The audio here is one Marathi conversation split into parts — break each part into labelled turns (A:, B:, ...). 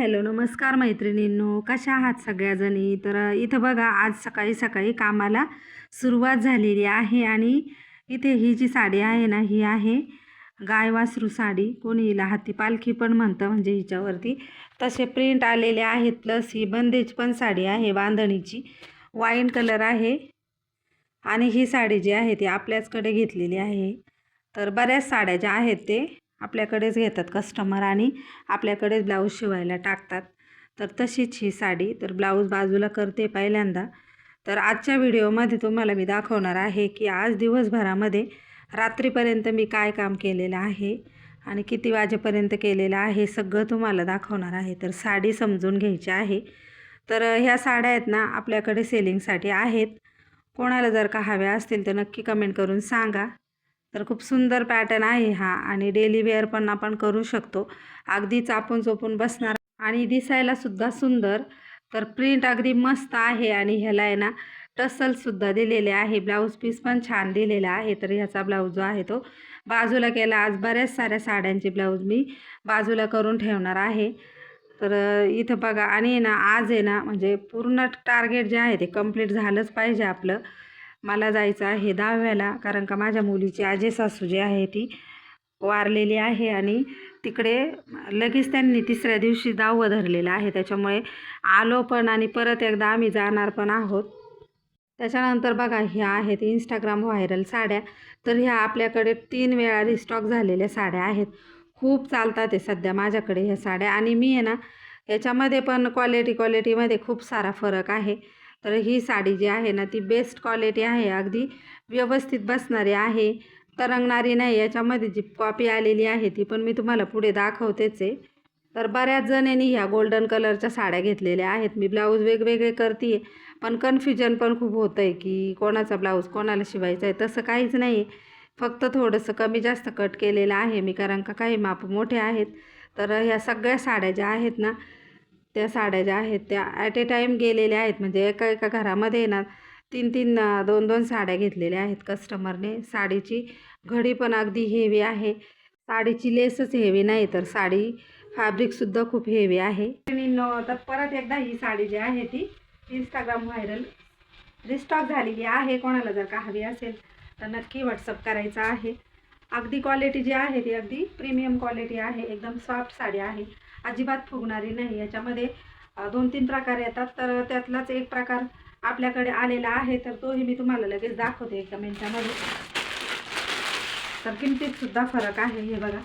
A: हॅलो नमस्कार मैत्रिणींनो. कशा आहात सगळ्याजणी? तर इथं बघा आज सकाळी सकाळी कामाला सुरुवात झालेली आहे आणि इथे ही जी साडी आहे ना ही आहे गाय वासरू साडी. कोणी हिला हाती पालखी पण म्हणतं म्हणजे हिच्यावरती. तसे प्रिंट आलेले आहेत प्लस ही बंदेज पण साडी आहे बांधणीची वाईन कलर आहे. आणि ही साडी जी आहे ती आपल्याचकडे घेतलेली आहे. तर बऱ्याच साड्या ज्या आहेत ते आपल्याकडेच घेतात कस्टमर आणि आपल्याकडेच ब्लाऊज शिवायला टाकतात. तर तशीच ही साडी. तर ब्लाऊज बाजूला करते पहिल्यांदा. तर आजच्या व्हिडिओमध्ये तुम्हाला मी दाखवणार आहे की आज दिवसभरामध्ये रात्रीपर्यंत मी काय काम केलेलं आहे आणि किती वाजेपर्यंत केलेलं आहे सगळं तुम्हाला दाखवणार आहे. तर साडी समजून घ्यायची आहे. तर ह्या साड्या आहेत ना आपल्याकडे सेलिंगसाठी आहेत. कोणाला जर का हव्या असतील तर नक्की कमेंट करून सांगा. तर खूप सुंदर पॅटर्न आहे हा आणि डेली वेअर पण आपण करू शकतो. अगदी चापून चोपून बसणार आणि दिसायला सुद्धा सुंदर. तर प्रिंट अगदी मस्त आहे आणि ह्याला आहे ना टसलसुद्धा दिलेले आहे. ब्लाऊज पीस पण छान दिलेला आहे. तर ह्याचा ब्लाऊज जो आहे तो बाजूला केला. आज बऱ्याच साऱ्या साड्यांचे ब्लाऊज मी बाजूला करून ठेवणार आहे. तर इथं बघा आणि ना आज आहे ना म्हणजे पूर्ण टार्गेट जे आहे ते कंप्लीट झालंच पाहिजे आपलं. मला जायचं आहे दहाव्याला कारण का माझ्या मुलीची आजे सासू जी आहे ती वारलेली आहे आणि तिकडे लगेच त्यांनी तिसऱ्या दिवशी दहावं धरलेलं आहे. त्याच्यामुळे आलो पण आणि परत एकदा आम्ही जाणार पण आहोत. त्याच्यानंतर बघा ह्या आहेत इंस्टाग्राम व्हायरल साड्या. तर ह्या आपल्याकडे तीन वेळा रिस्टॉक झालेल्या साड्या आहेत. खूप चालतात आहे सध्या माझ्याकडे ह्या साड्या. आणि मी आहे ना याच्यामध्ये पण क्वालिटी क्वालिटीमध्ये खूप सारा फरक आहे. तर ही साडी जी आहे ना ती बेस्ट क्वालिटी आहे. अगदी व्यवस्थित बसणारी आहे. तरंगणारी नाही याच्यामध्ये जी कॉपी आलेली आहे ती पण मी तुम्हाला पुढे दाखवतेच आहे. तर बऱ्याच जणांनी ह्या गोल्डन कलरच्या साड्या घेतलेल्या आहेत. मी ब्लाऊज वेगवेगळे करते पण कन्फ्युजन पण खूप होतं आहे की कोणाचा ब्लाऊज कोणाला शिवायचा आहे तसं काहीच नाही आहे फक्त थोडंसं कमी जास्त कट केलेलं आहे मी कारण का काही माप मोठे आहेत. तर ह्या सगळ्या साड्या ज्या आहेत ना त्या साड्या ज्या आहेत त्या ॲट ए टाईम गेलेल्या आहेत. म्हणजे एका एका घरामध्ये ना तीन तीन दोन दोन साड्या घेतलेल्या आहेत कस्टमरने साडीची घडी पण अगदी हेवी आहे. साडीची लेसच हेवी नाही तर साडी फॅब्रिकसुद्धा खूप हेवी आहे. तर परत एकदा ही साडी जी आहे ती इंस्टाग्राम व्हायरल रिस्टॉक झालेली आहे. कोणाला जर का हवी असेल तर नक्की व्हॉट्सअप करायचा आहे. अगदी क्वालिटी जी आहे ती अगदी प्रीमियम क्वालिटी आहे. एकदम सॉफ्ट साडी आहे. अजिबात फुगणारी नाही. याच्यामध्ये दोन तीन प्रकार येतात. तर त्यातलाच एक प्रकार आपल्याकडे आलेला आहे. तर तोही मी तुम्हाला लगेच दाखवते एका मिनटामध्ये. तर किमतीत सुद्धा फरक आहे हे बघा.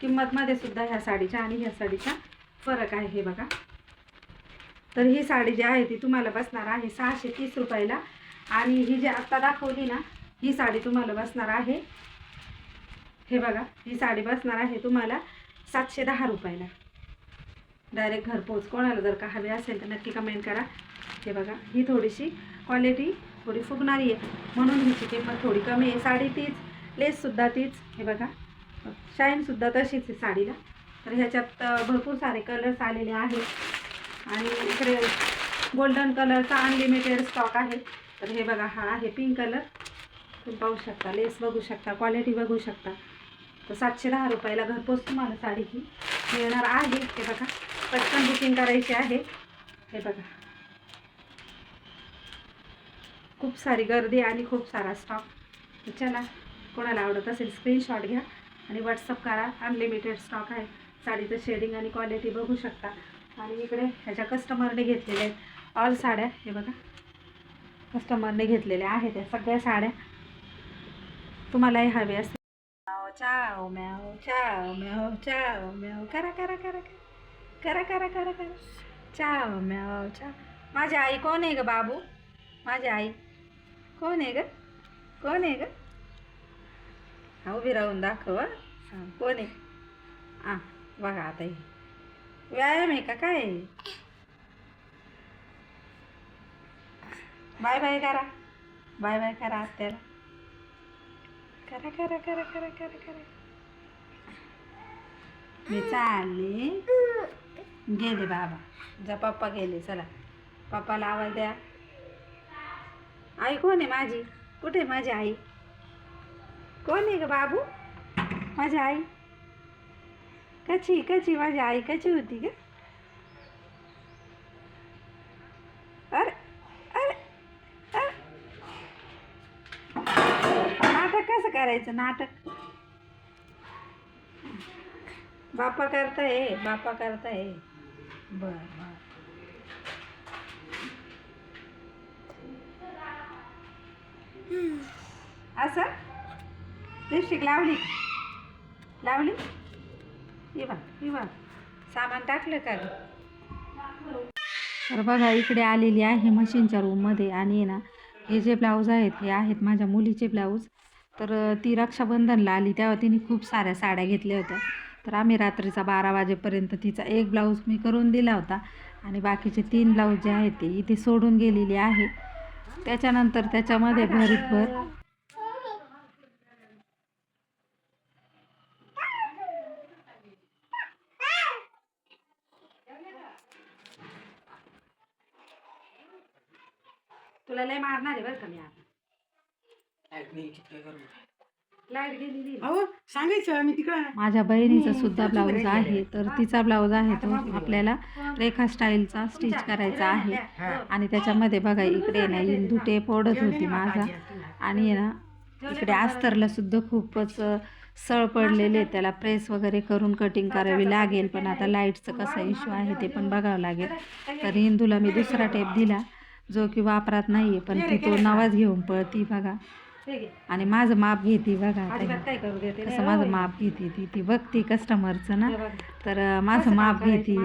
A: किंमतमध्ये सुद्धा ह्या साडीच्या आणि ह्या साडीचा फरक आहे हे बघा. तर ही साडी जी आहे ती तुम्हाला बसणार आहे सहाशे तीस रुपयाला. आणि ही जी आत्ता दाखवली ना ही साडी तुम्हाला बसणार आहे. हे बघा ही साडी बसणार आहे तुम्हाला सातशे दहा रुपयाला. डायरेक्ट घरपोच कोणाला जर का हवी असेल तर नक्की कमेंट करा. हे बघा ही थोडीशी क्वालिटी थोडी फुगणारी आहे. म्हणून हिची किंमत थोडी कमी आहे. साडी तीच लेससुद्धा तीच. हे बघा. शाईनसुद्धा तशीच आहे साडीला. तर ह्याच्यात भरपूर सारे कलर्स आलेले आहेत. आणि इकडे गोल्डन कलरचा अनलिमिटेड स्टॉक आहे. तर हे बघा हा आहे पिंक कलर तुम्ही पाहू शकता लेस बघू शकता क्वालिटी बघू शकता. तर सातशे दहा रुपयाला घरपोच तुम्हाला साडी ही मिळणार आहे. हे बघा पटकन बुकिंग करायची आहे. हे बघा. खूप सारी गर्दी आणि खूप सारा स्टॉक चला कोणाला आवडत असेल स्क्रीनशॉट घ्या आणि व्हॉट्सअप करा. अनलिमिटेड स्टॉक आहे. साडीचं शेडिंग आणि क्वालिटी बघू शकता. आणि इकडे ह्याच्या कस्टमरने घेतलेल्या आहेत ऑल साड्या. हे बघा. कस्टमरने घेतलेल्या आहेत या सगळ्या साड्या. तुम्हालाही हवे असतील चाव म्याव चाव म्याव चाव म्याव करा करा करा करा करा करा करा चाव म्याव चाव माझी आई कोण आहे ग बाबू? माझी आई. कोण आहे ग? कोण आहे ग? हा उभी राहून दाखव हां कोण आहे? हां बघा आता हे. व्यायाम आहे का? काय? बाय बाय करा. बाय बाय करा आत्याला. करा करा करा करा करा करा मी चालले. गेले बाबा. जा पप्पा गेले चला. पप्पाला आवाज द्या. आई कोण आहे माझी? कुठे आहे माझी आई? कोण आहे ग बाबू? माझी आई. कशी कशी? माझी आई कशी होती ग? करायचं नाटक? बापा करताय बापा करताय बर बर. असं? लिपस्टिक लावली? लावली? ये बघ ही बघ. सामान टाकलं का? तर बघा इकडे आलेली आहे मशीनच्या रूममध्ये आणि ना हे जे ब्लाऊज आहेत हे आहेत माझ्या मुलीचे ब्लाऊज तर ती रक्षाबंधनला आली तेव्हा तिने खूप साऱ्या साड्या घेतल्या होत्या. तर आम्ही रात्रीचा बारा वाजेपर्यंत तिचा एक ब्लाऊज मी करून दिला होता आणि बाकीचे तीन ब्लाऊज जे आहेत ते इथे सोडून गेलेली आहे. त्याच्यानंतर त्याच्यामध्ये भरीतभर तुला लय मारणार आहे बरं का मी आता?
B: अहो सांगायचं मी तिकडं
A: माझ्या बहिणीचा सुद्धा ब्लाऊज आहे तर तिचा ब्लाऊज आहे तो आपल्याला रेखा स्टाईलचा स्टिच करायचा आहे. आणि त्याच्यामध्ये बघा इकडे ना इंदू टेप ओढत होती माझा. आणि ना इकडे अस्तरला सुद्धा खूपच सळ पडलेले त्याला प्रेस वगैरे करून कटिंग करावी लागेल पण आता लाईटचं कसा इश्यू आहे ते पण बघावं लागेल. तर इंदूला मी दुसरा टेप दिला जो की वापरात नाही आहे पण ती तो नवाच घेऊन पळती बघा. आणि माझं माप घेते बघा ही. कसं माझं माप घेते ती ती बघते कस्टमरचं ना. तर माझं माप घेते.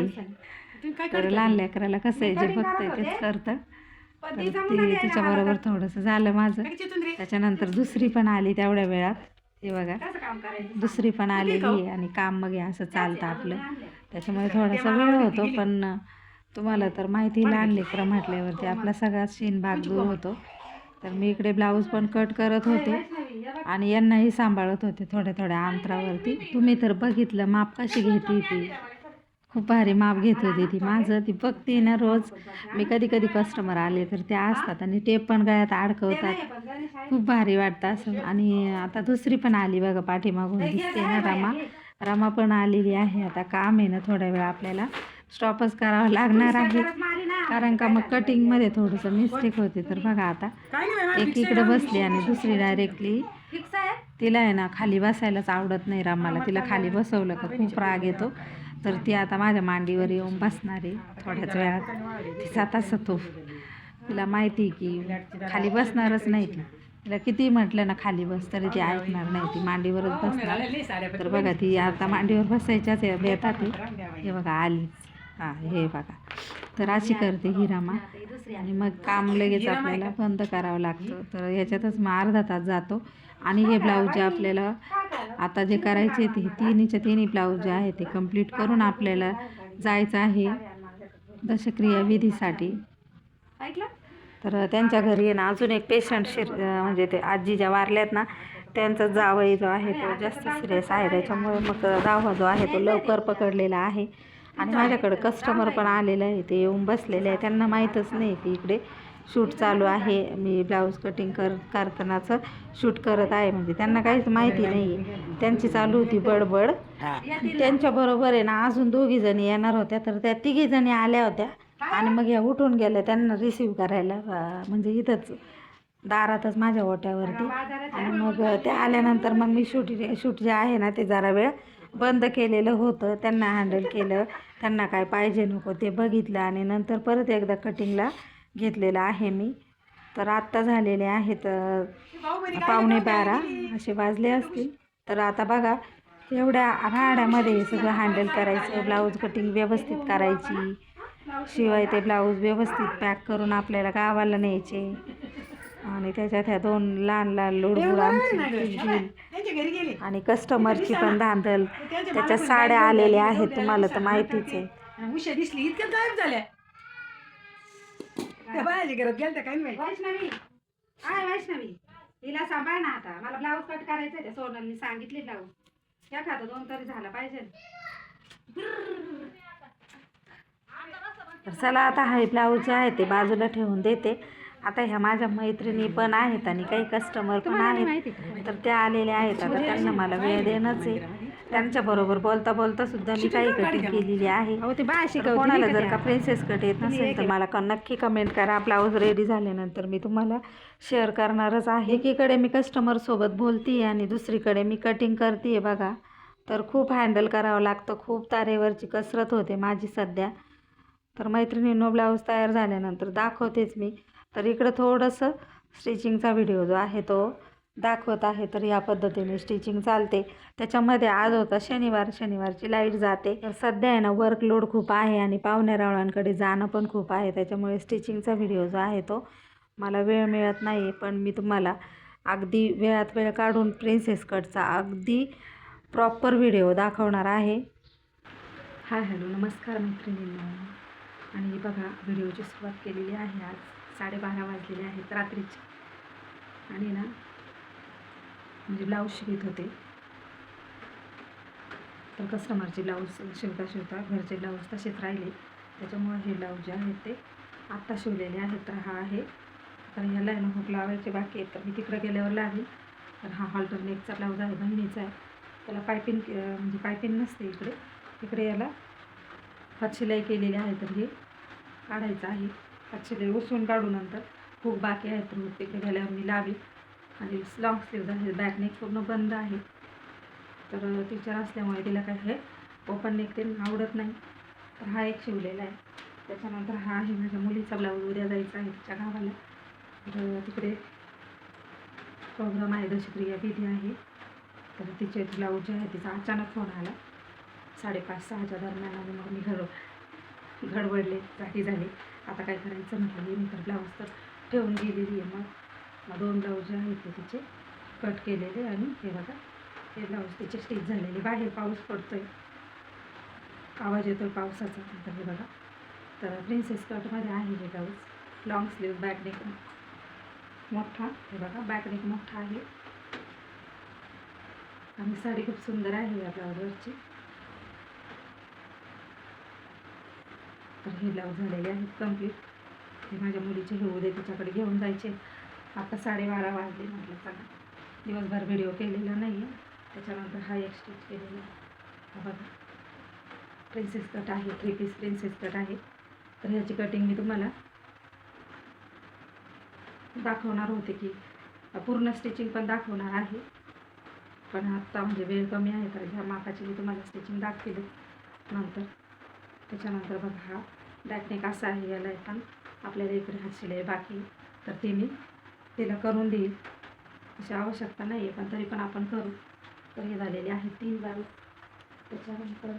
A: तर लहान लेकराला कसं आहे जे बघतंय तेच करतं. तर ती तिच्याबरोबर थोडंसं झालं माझं. त्याच्यानंतर दुसरी पण आली तेवढ्या वेळात. हे बघा. दुसरी पण आलेली आहे आणि काम मग हे असं चालतं आपलं. त्याच्यामुळे थोडासा वेळ होतो पण तुम्हाला तर माहिती लहान लेकरं म्हटल्यावरती आपला सगळा शीन भाग दूर होतो. तर मी इकडे ब्लाऊज पण कट करत होते. आणि यांनाही सांभाळत होते थोड्या थोड्या अंतरावरती. तुम्ही तर बघितलं माप कशी घेते ती. खूप भारी माप घेत होती ती माझं. ती बघते ना रोज. मी कधी कधी कस्टमर आले तर त्या असतात आणि टेप पण गळ्यात अडकवतात. खूप भारी वाटतं असं. आणि आता दुसरी पण आली बघा पाठीमागून. दिसते ना रमा. रमा पण आलेली आहे. आता काम आहे ना थोड्या वेळ आपल्याला. स्टॉपच करावं लागणार आहे. कारण का मग कटिंगमध्ये थोडंसं मिस्टेक होते तर बघा आता. एक इकडे बसली आणि दुसरी डायरेक्टली तिला आहे ना खाली बसायलाच आवडत नाही रामाला तिला खाली बसवलं का खूप राग येतो. तर ती आता माझ्या मांडीवर येऊन बसणार आहे थोड्याच वेळात. तिचा तसा तो तिला माहिती की खाली बसणारच नाही ती. तिला किती म्हटलं ना खाली बस तरी ती ऐकणार नाही. ती मांडीवरच बसणार. तर बघा ती आता मांडीवर बसायच्याच आहे, बेतात हे बघा आलीच. हां हे बघा. तर अशी करते ही रमा. आणि मग काम लगेच आपल्याला बंद करावं लागतं. तर याच्यातच मग अर्धा तास जातो. आणि हे ब्लाऊज जे आपल्याला आता जे करायचे ते तिन्हीच्या तिन्ही ब्लाऊज जे आहे ते कंप्लीट करून आपल्याला जायचं आहे दशक्रिया विधीसाठी. ऐकलं? तर त्यांच्या घरी ना अजून एक पेशंट शिर म्हणजे ते आजी ज्या वारल्यात ना त्यांचा जावई जो आहे तो जास्त सिरियस आहे. त्याच्यामुळे मग दावा जो आहे तो लवकर पकडलेला आहे. आणि माझ्याकडे कस्टमर पण आलेलं आहे ते येऊन बसलेले आहे त्यांना माहीतच नाही की इकडे शूट चालू आहे. मी ब्लाऊज कटिंग कर करतानाचं शूट करत आहे. म्हणजे त्यांना काहीच माहिती नाही आहे त्यांची चालू होती बडबड. त्यांच्याबरोबर आहे ना अजून दोघी जणी येणार होत्या. तर त्या तिघी जणी आल्या होत्या. आणि मग या उठून गेल्या. त्यांना रिसीव करायला म्हणजे इथंच दारातच माझ्या ओट्यावरती. आणि मग ते आल्यानंतर मग मी शूट शूट जे आहे ना ते जरा वेळ बंद केलेलं होतं. त्यांना हँडल केलं. त्यांना काय पाहिजे नको ते बघितलं आणि नंतर परत एकदा कटिंगला घेतलेलं आहे मी. तर आत्ता झालेले आहेत पावणे बारा असे वाजले असतील. तर आता बघा एवढ्या राहाड्यामध्ये सगळं हँडल करायचं ब्लाऊज कटिंग व्यवस्थित करायची. शिवाय ते ब्लाऊज व्यवस्थित पॅक करून आपल्याला गावाला न्यायचे. आणि त्याच्यात ह्या दोन लहान लहान लुडबुड आमची
B: घरी गेले.
A: आणि कस्टमरची पण धांदल. त्याच्या साड्या आलेल्या आहेत तुम्हाला तर माहितीच आहे.
B: उशा दिसली इतक्या गायब झाल्या. त्या बायाच्या घरात गेल्या काय
A: वैष्णवी. काय वैष्णवी. तिला सांभाळ ना आता. मला ब्लाऊज कट करायचं त्या सोनलनी सांगितले ब्लाऊज या खातं दोन तरी झाला पाहिजे. तर चला आता हा ब्लाऊज जे आहे ते बाजूला ठेवून देते. आता ह्या माझ्या मैत्रिणी पण आहेत आणि काही कस्टमर पण आहेत. तर त्या आलेल्या आहेत. आता त्यांना मला वेळ देणंच आहे. त्यांच्याबरोबर बोलता बोलता सुद्धा मी काही कटिंग केलेली आहे. कोणाला जर का प्रिन्सेस कट येत नसेल तर मला का नक्की कमेंट करा. ब्लाऊज रेडी झाल्यानंतर मी तुम्हाला शेअर करणारच आहे. एकीकडे मी कस्टमरसोबत बोलते आणि दुसरीकडे मी कटिंग करते. बघा तर खूप हँडल करावं लागतं. खूप तारेवरची कसरत होते माझी सध्या. तर मैत्रिणींनो ब्लाऊज तयार झाल्यानंतर दाखवतेच मी. तर इकडं थोडंसं स्टिचिंगचा व्हिडिओ जो आहे तो दाखवत आहे. तर या पद्धतीने स्टिचिंग चालते. त्याच्यामध्ये आज होता शनिवार. शनिवारची लाइट जाते. तर सध्या आहे ना वर्कलोड खूप आहे आणि पाहुण्यारावळांकडे जाणं पण खूप आहे. त्याच्यामुळे स्टिचिंगचा व्हिडिओ जो आहे तो मला वेळ मिळत नाही पण मी तुम्हाला अगदी वेळात वेळ काढून प्रिन्सेस कटचा अगदी प्रॉपर व्हिडिओ दाखवणार आहे. Hi hello. नमस्कार मैत्रिणींनो. आणि बघा व्हिडिओची सुरुवात केलेली आहे आज. साडेबारा वाजलेले आहेत रात्रीचे. आणि ना म्हणजे ब्लाऊज शिवत होते. तर कस्टमरचे ब्लाऊज शिवता शिवता घरचे ब्लाऊज तसेच राहिले. त्याच्यामुळे हे ब्लाऊज जे आहेत ते आत्ता शिवलेले आहेत. तर हा आहे. तर ह्याला आहे ना हुक लावायचे बाकी आहेत. तर मी तिकडे गेल्यावर लागेल तर हा हॉल्टर नेकचा ब्लाऊज आहे बहिणीचा आहे. त्याला पायपिंग म्हणजे पायपिंग नसते इकडे. इकडे याला हातशिलाई केलेली आहे. तर हे काढायचं आहे. हातशिलाई उसून काढू नंतर खूप बाकी आहेत तर मग तिकडे गेल्यावर मी लावी. आणि लॉंग स्लीव्ज आहे बॅक नेक पूर्ण बंद आहे. तर टीचर असल्यामुळे तिला काय हे ओपन नेक ते आवडत नाही. तर हा एक शिवलेला आहे. त्याच्यानंतर हा आहे माझ्या मुलीचा ब्लाऊज उद्या जायचा आहे तिच्या गावाला. तर तिकडे प्रोग्राम आहे दशक्रिया विधी आहे. तर तिचे ब्लाऊज जे आहे तिचा अचानक फोन आला. साडेपाच सहाच्या दरम्यान आणि मग मी घर घडबडले काही झाले. आता काय करायचं म्हटलं मी? तर ब्लाऊज तर ठेवून गेलेली आहे मग. मग दोन ब्लाऊज जे आहेत ते तिचे कट केलेले आणि हे बघा हे ब्लाऊज तिचे स्टिच झालेले. बाहेर पाऊस पडतोय. आवाज येतो पावसाचा. तर हे बघा. तर प्रिन्सेस कटमध्ये आहे हे blouse long sleeve back neck मोठा. हे बघा बॅक नेक मोठा आहे. आणि साडी खूप सुंदर आहे या ब्लाऊजवरची तर हे ब्लाऊज झालेले आहेत कंप्लीट हे माझ्या मुलीचे हे उद्या तिच्याकडे घेऊन जायचे. आता साडेबारा वाजले म्हटलं चला. दिवसभर व्हिडिओ केलेला नाही आहे त्याच्यानंतर हा एक स्टिच केलेला आहे. बघा. प्रिन्सेस कट आहे. थ्री पीस प्रिन्सेस कट आहे. तर ह्याची कटिंग मी तुम्हाला दाखवणार होते की पूर्ण स्टिचिंग पण दाखवणार आहे. पण आत्ता म्हणजे वेळ कमी आहे तर ह्या मापाची मी तुम्हाला स्टिचिंग दाखवली नंतर. त्याच्यानंतर बघा हा. बॅकनेक असं आहे याला पण आपल्याला इकडे हात आहे बाकी. तर ते मी तिला करून देईल अशी आवश्यकता नाही आहे पण तरी पण आपण करू. तर हे झालेले आहेत तीन ब्लाऊज त्याच्यानंतर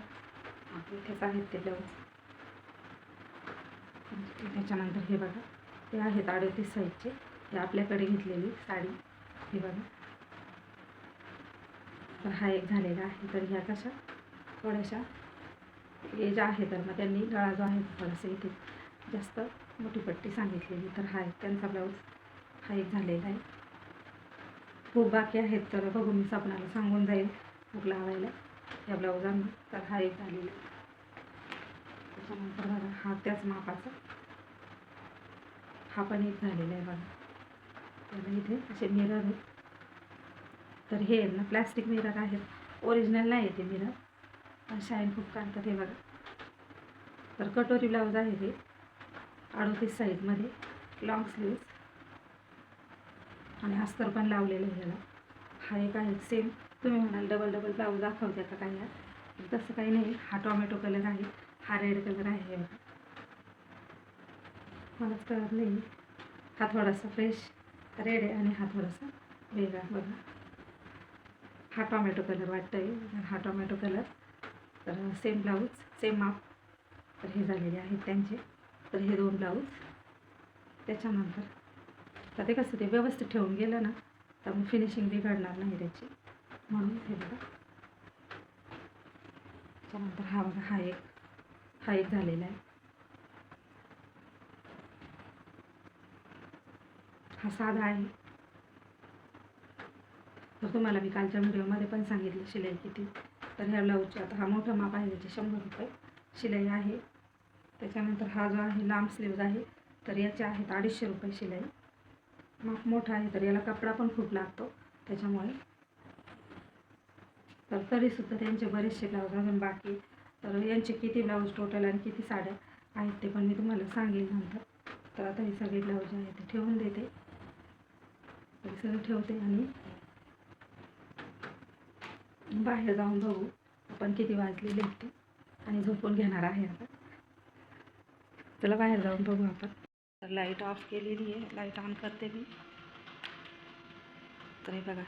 A: आपले इथेच आहेत ते ब्लाऊज त्याच्यानंतर हे बघा ते आहेत अडतीस साईजचे. हे आपल्याकडे घेतलेली साडी. हे बघा. तर हा एक झालेला आहे. तर ह्या कशा? थोड्याशा एज आहे तर मग त्यांनी गळा जो आहे थोडासा इथे जास्त मोठी पट्टी सांगितलेली. तर हा एक त्यांचा ब्लाऊज हा एक झालेला आहे. खूप बाकी आहेत तर बघू मी सपनाला सांगून जाईल खूप लावायला. या ब्लाऊजांना तर हा एक झालेला आहे. त्याच्यानंतर बघा हा त्याच मापाचा. हा पण एक झालेला आहे बघा. त्याला इथे असे मिरर आहेत. तर हे आहेत ना प्लॅस्टिक मिरर आहेत. ओरिजिनल नाही आहे ते मिरर शाईन खूप काढतात हे बघा. तर कटोरी ब्लाऊज आहे हे. अडोतीस साईजमध्ये लॉंग स्लीव्ज आणि अस्तर पण लावलेलं आहे ह्याला. हा एक आहे सेम तुम्ही म्हणाल डबल डबल ब्लाऊज दाखवते का काही यात. तसं काही नाही. हा टॉमॅटो कलर आहे. हा रेड कलर आहे हे बघा. मलाच कळत नाही. हा थोडासा फ्रेश रेड आहे आणि हा थोडासा वेगळा बघा. हा टॉमॅटो कलर वाटतं आहे हा टॉमॅटो कलर तर सेम ब्लाऊज सेम माप. तर हे झालेले आहेत त्यांचे. तर हे दोन ब्लाऊज त्याच्यानंतर तर ते कसं ते व्यवस्थित ठेवून गेलं ना तर मग फिनिशिंग बिघडणार नाही त्याची. म्हणून हे बघा. त्याच्यानंतर हा बघा हा एक हा एक झालेला आहे. हा साधा आहे. तर तुम्हाला मी कालच्या व्हिडिओमध्ये पण सांगितलं शिलाई किती. तर ह्या ब्लाऊजची आता हा मोठा माप आहे त्याचे शंभर रुपये शिलाई आहे. त्याच्यानंतर हा जो आहे लांब स्लीव्ज आहे तर याचे आहेत अडीचशे रुपये शिलाई. माप मोठा आहे तर याला कपडा पण खूप लागतो त्याच्यामुळे. तर तरीसुद्धा त्यांचे बरेचसे ब्लाऊज अजून बाकी तर यांचे किती ब्लाऊज टोटल आणि किती साड्या आहेत ते पण मी तुम्हाला सांगेल नंतर. तर आता हे सगळे ब्लाऊज आहेत ते ठेवून देते. हे सगळं ठेवते आणि बाहेर जाऊन बघू. आपण किती वाजलेले आहेत आणि झोपून घेणार आहे आता. चला बाहेर जाऊन बघू आपण. तर लाइट ऑफ केलेली आहे. लाइट ऑन करते मी. तर हे बघा.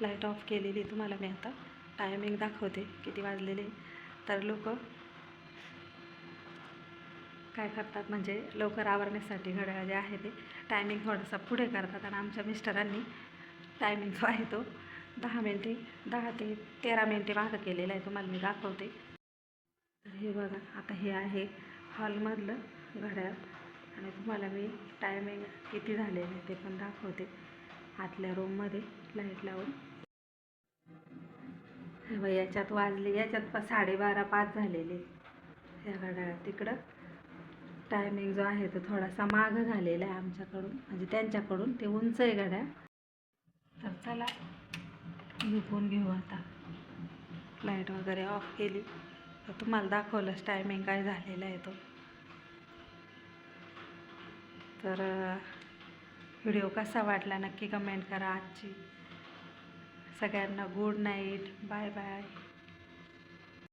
A: लाइट ऑफ केलेली आहे तुम्हाला मी आता. टायमिंग दाखवते किती वाजलेले. तर लोक काय करतात म्हणजे लवकर आवरण्यासाठी घड्याळ जे आहे ते टायमिंग थोडंसं पुढे करतात. आणि आमच्या मिस्टरांनी टायमिंग जो आहे तो दहा मिनटे दहा ते तेरा मिनटे मागं केलेलं आहे तुम्हाला मी दाखवते. तर हे बघा आता हे आहे हॉलमधलं घड्याळ. आणि तुम्हाला मी टायमिंग किती झालेलं आहे ते पण दाखवते. आतल्या रूममध्ये लाइट लावून. हे बघ याच्यात वाजले याच्यात पण साडेबारा पाच झालेले या घड्याळात. तिकडं टायमिंग जो आहे तो थोडासा मागं झालेला आहे आमच्याकडून म्हणजे त्यांच्याकडून ते उंच आहे घड्याळ. तर चला झोपून घेऊ आता. लाइट वगैरे ऑफ केली. तर तुम्हाला दाखवलंच टायमिंग काय झालेला आहे तो. तर व्हिडिओ कसा वाटला नक्की कमेंट करा आजची. सगळ्यांना गुड नाईट बाय बाय